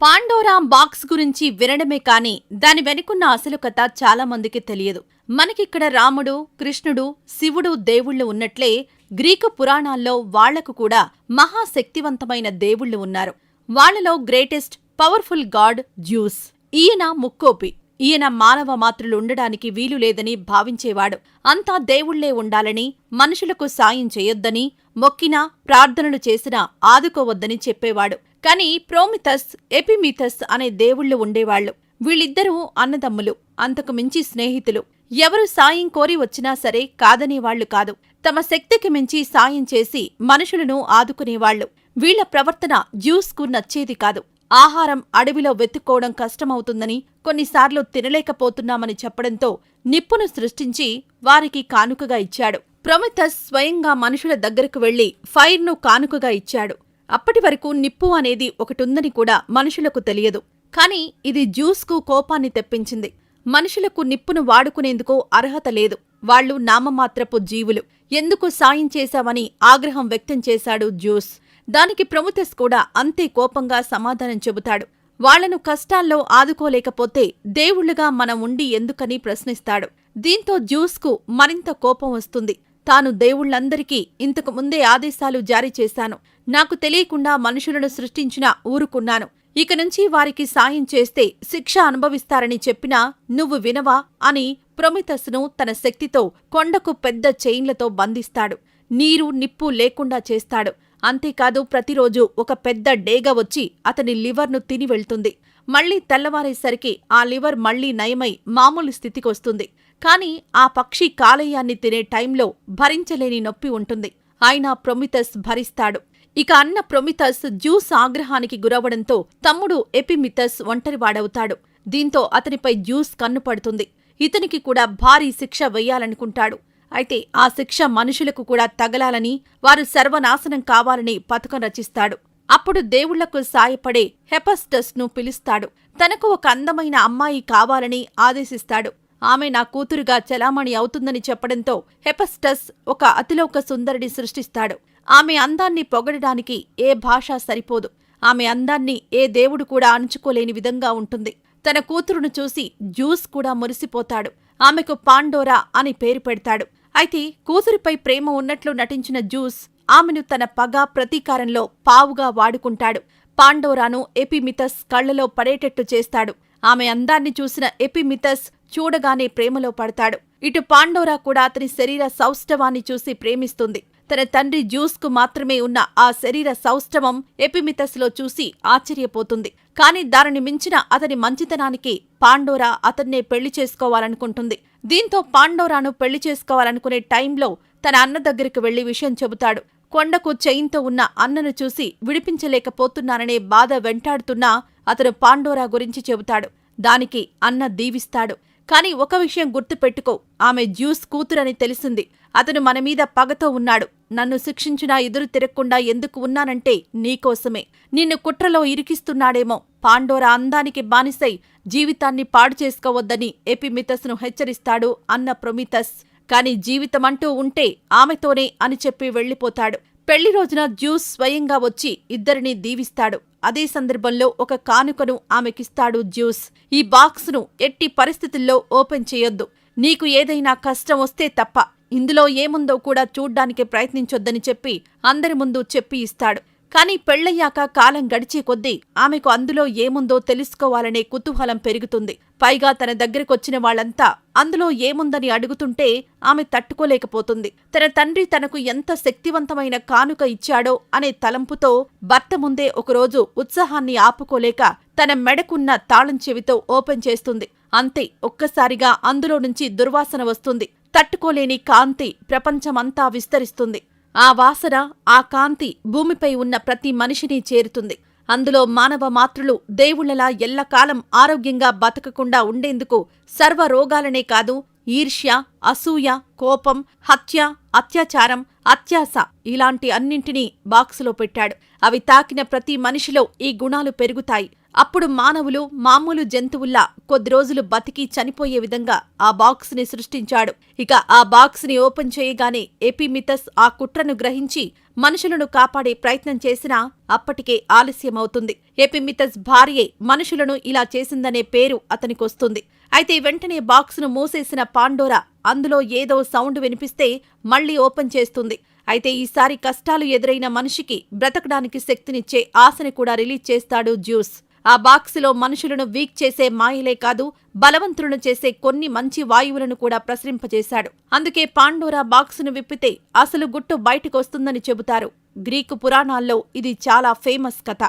Pandora box గురించి వినడమే కాని దాని వెనుకున్న అసలు కథ చాలా మందికి తెలియదు. మనకిక్కడ రాముడు కృష్ణుడు శివుడు దేవుళ్ళు ఉన్నట్లే గ్రీకు పురాణాల్లో వాళ్ళకు కూడా మహాశక్తివంతమైన దేవుళ్ళు ఉన్నారు. వాళ్ళలో గ్రేటెస్ట్ పవర్ఫుల్ గాడ్ జ్యూస్. ఈయన ముక్కోపి. ఈయన మానవ మాత్రులు ఉండడానికి వీలు లేదని భావించేవాడు. అంతా దేవుళ్ళే ఉండాలని మనుషులకు సాయం చేయొద్దని మొక్కినా ప్రార్థనలు చేసినా ఆదుకోవద్దని చెప్పేవాడు. కాని ప్రోమిథస్ ఎపిమిథస్ అనే దేవుళ్ళు ఉండేవాళ్ళు వీళ్ళిద్దరూ అన్నదమ్ములు అంతకు మించి స్నేహితులు. ఎవరు సాయం కోరి వచ్చినా సరే కాదనేవాళ్ళు కాదు. తమ శక్తికి మించి సాయం చేసి మనుషులను ఆదుకునేవాళ్ళు వీళ్ళ ప్రవర్తన జ్యూస్కు నచ్చేది కాదు. ఆహారం అడవిలో వెతుక్కోవడం కష్టమవుతుందని కొన్నిసార్లు తినలేకపోతున్నామని చెప్పడంతో నిప్పును సృష్టించి వారికి కానుకగా ఇచ్చాడు. ప్రొమిథస్ స్వయంగా మనుషుల దగ్గరకు వెళ్ళి ఫైర్ను కానుకగా ఇచ్చాడు. అప్పటి వరకు నిప్పు అనేది ఒకటుందని కూడా మనుషులకు తెలియదు. కాని ఇది జ్యూస్కు కోపాన్ని తెప్పించింది. మనుషులకు నిప్పును వాడుకునేందుకు అర్హత లేదు. వాళ్ళు నామమాత్రపు జీవులు. ఎందుకు సాయం చేశావని ఆగ్రహం వ్యక్తం చేశాడు జ్యూస్. దానికి ప్రొముతస్ కూడా అంతే కోపంగా సమాధానం చెబుతాడు. వాళ్ళను కష్టాల్లో ఆదుకోలేకపోతే దేవుళ్ళుగా మనం ఉండి ఎందుకని ప్రశ్నిస్తాడు. దీంతో జ్యూస్కు మరింత కోపం వస్తుంది. తాను దేవుళ్ళందరికీ ఇంతకు ముందే ఆదేశాలు జారీ చేశాను. నాకు తెలియకుండా మనుషులను సృష్టించిన ఊరుకున్నాను. ఇక నుంచి వారికి సాయం చేస్తే శిక్ష అనుభవిస్తారని చెప్పినా నువ్వు వినవా అని ప్రొమితస్ను తన శక్తితో కొండకు పెద్ద చైన్లతో బంధిస్తాడు. నీరు నిప్పు లేకుండా చేస్తాడు. అంతేకాదు ప్రతిరోజు ఒక పెద్ద డేగ వచ్చి అతని లివర్ను తిని వెళ్తుంది. మళ్ళీ తెల్లవారేసరికి ఆ లివర్ మళ్ళీ నయమై మామూలు స్థితికొస్తుంది కాని ఆ పక్షి కాలేయాన్ని తినే టైంలో భరించలేని నొప్పి ఉంటుంది. అయినా ప్రొమితస్ భరిస్తాడు. ఇక అన్న ప్రొమితస్ జ్యూస్ ఆగ్రహానికి గురవడంతో తమ్ముడు ఎపిమితస్ ఒంటరివాడవుతాడు. దీంతో అతనిపై జ్యూస్ కన్నుపడుతుంది ఇతనికి కూడా భారీ శిక్ష వెయ్యాలనుకుంటాడు అయితే ఆ శిక్ష మనుషులకు కూడా తగలాలని వారు సర్వనాశనం కావాలని పథకం రచిస్తాడు. అప్పుడు దేవుళ్ళకు సాయపడే హెపస్టస్ను పిలుస్తాడు. తనకు ఒక అందమైన అమ్మాయి కావాలని ఆదేశిస్తాడు. ఆమె నా కూతురుగా చలామణి అవుతుందని చెప్పడంతో హెపస్టస్ ఒక అతిలోక సుందరిని సృష్టిస్తాడు. ఆమె అందాన్ని పొగడడానికి ఏ భాష సరిపోదు. ఆమె అందాన్ని ఏ దేవుడు కూడా అణుచుకోలేని విధంగా ఉంటుంది. తన కూతురును చూసి జ్యూస్ కూడా మురిసిపోతాడు. ఆమెకు పాండోరా అని పేరు పెడతాడు. అయితే కూతురిపై ప్రేమ ఉన్నట్లు నటించిన జ్యూస్ ఆమెను తన పగ ప్రతీకారంలో పావుగా వాడుకుంటాడు. పాండోరాను ఎపిమితస్ కళ్ళలో పడేటట్టు చేస్తాడు. ఆమె అందాన్ని చూసిన ఎపిమితస్ చూడగానే ప్రేమలో పడతాడు. ఇటు పాండోరా కూడా అతని శరీర సౌష్ఠవాన్ని చూసి ప్రేమిస్తుంది. తన తండ్రి జ్యూస్కు మాత్రమే ఉన్న ఆ శరీర సౌష్ఠవం ఎపిమితస్లో చూసి ఆశ్చర్యపోతుంది. కాని దానిని మించిన అతని మంచితనానికి పాండోరా అతన్నే పెళ్ళి చేసుకోవాలనుకుంటుంది. దీంతో పాండోరాను పెళ్ళి చేసుకోవాలనుకునే టైంలో తన అన్న దగ్గరికి వెళ్ళి విషయం చెబుతాడు. కొండకు చైన్తో ఉన్న అన్నను చూసి విడిపించలేకపోతున్నాననే బాధ వెంటాడుతున్నా అతను పాండోరా గురించి చెబుతాడు. దానికి అన్న దీవిస్తాడు. కాని ఒక విషయం గుర్తుపెట్టుకో. ఆమె జ్యూస్ కూతురని తెలిసింది. అతను మనమీద పగతో ఉన్నాడు. నన్ను శిక్షించినా ఎదురు తిరగకుండా ఎందుకు ఉన్నానంటే నీకోసమే నిన్ను కుట్రలో ఇరికిస్తున్నాడేమో. పాండోరా అందానికి బానిసై జీవితాన్ని పాడు చేసుకోవద్దని ఎపిమితస్ను హెచ్చరిస్తాడు అన్న ప్రొమితస్. కాని జీవితమంటూ ఉంటే ఆమెతోనే అని చెప్పి వెళ్ళిపోతాడు. పెళ్ళి రోజున జ్యూస్ స్వయంగా వచ్చి ఇద్దరిని దీవిస్తాడు. అదే సందర్భంలో ఒక కానుకను ఆమెకిస్తాడు జ్యూస్. ఈ బాక్స్ను ఎట్టి పరిస్థితుల్లో ఓపెన్ చేయొద్దు. నీకు ఏదైనా కష్టం వస్తే తప్ప. ఇందులో ఏముందో కూడా చూడ్డానికి ప్రయత్నించొద్దని చెప్పి అందరి ముందు చెప్పి ఇస్తాడు. కాని పెళ్ళయ్యాక కాలం గడిచే కొద్దీ ఆమెకు అందులో ఏముందో తెలుసుకోవాలనే కుతూహలం పెరుగుతుంది. పైగా తన దగ్గరకొచ్చిన వాళ్ళంతా అందులో ఏముందని అడుగుతుంటే ఆమె తట్టుకోలేకపోతుంది. తన తండ్రి తనకు ఎంత శక్తివంతమైన కానుక ఇచ్చాడో అనే తలంపుతో భర్త ముందే ఒకరోజు ఉత్సాహాన్ని ఆపుకోలేక తన మెడకున్న తాళం చెవితో ఓపెన్ చేస్తుంది. అంతే ఒక్కసారిగా అందులో నుంచి దుర్వాసన వస్తుంది. తట్టుకోలేని కాంతి ప్రపంచమంతా విస్తరిస్తుంది. ఆ వాసన ఆ కాంతి భూమిపై ఉన్న ప్రతి మనిషిని చేరుతుంది. అందులో మానవ మాతృలు దేవుళ్ళలా ఎల్లకాలం ఆరోగ్యంగా బతకకుండా ఉండేందుకు సర్వ రోగాలనే కాదు ఈర్ష్య అసూయ కోపం హత్య అత్యాచారం అత్యాస ఇలాంటి అన్నింటినీ బాక్సులో పెట్టాడు. అవి తాకిన ప్రతి మనిషిలో ఈ గుణాలు పెరుగుతాయి. అప్పుడు మానవులు మామూలు జంతువుల్లా కొద్ది రోజులు బతికి చనిపోయే విధంగా ఆ బాక్స్ని సృష్టించాడు. ఇక ఆ బాక్స్ని ఓపెన్ చేయగానే ఎపిమితస్ ఆ కుట్రను గ్రహించి మనుషులను కాపాడే ప్రయత్నం చేసినా అప్పటికే ఆలస్యమవుతుంది. ఎపిమితస్ భార్యే మనుషులను ఇలా చేసిందనే పేరు అతనికొస్తుంది అయితే వెంటనే బాక్సును మూసేసిన పాండోరా అందులో ఏదో సౌండ్ వినిపిస్తే మళ్ళీ ఓపెన్ చేస్తుంది. అయితే ఈసారి కష్టాలు ఎదురైన మనిషికి బ్రతకడానికి శక్తినిచ్చే ఆశని కూడా రిలీజ్ చేస్తాడు జ్యూస్. ఆ బాక్సులో మనుషులను వీక్ చేసే మాయలే కాదు బలవంతులను చేసే కొన్ని మంచి వాయువులను కూడా ప్రసరింపజేశాడు. అందుకే పాండోరా బాక్సును విప్పితే అసలు గుట్టు బయటకొస్తుందని చెబుతారు. గ్రీకు పురాణాల్లో ఇది చాలా ఫేమస్ కథ.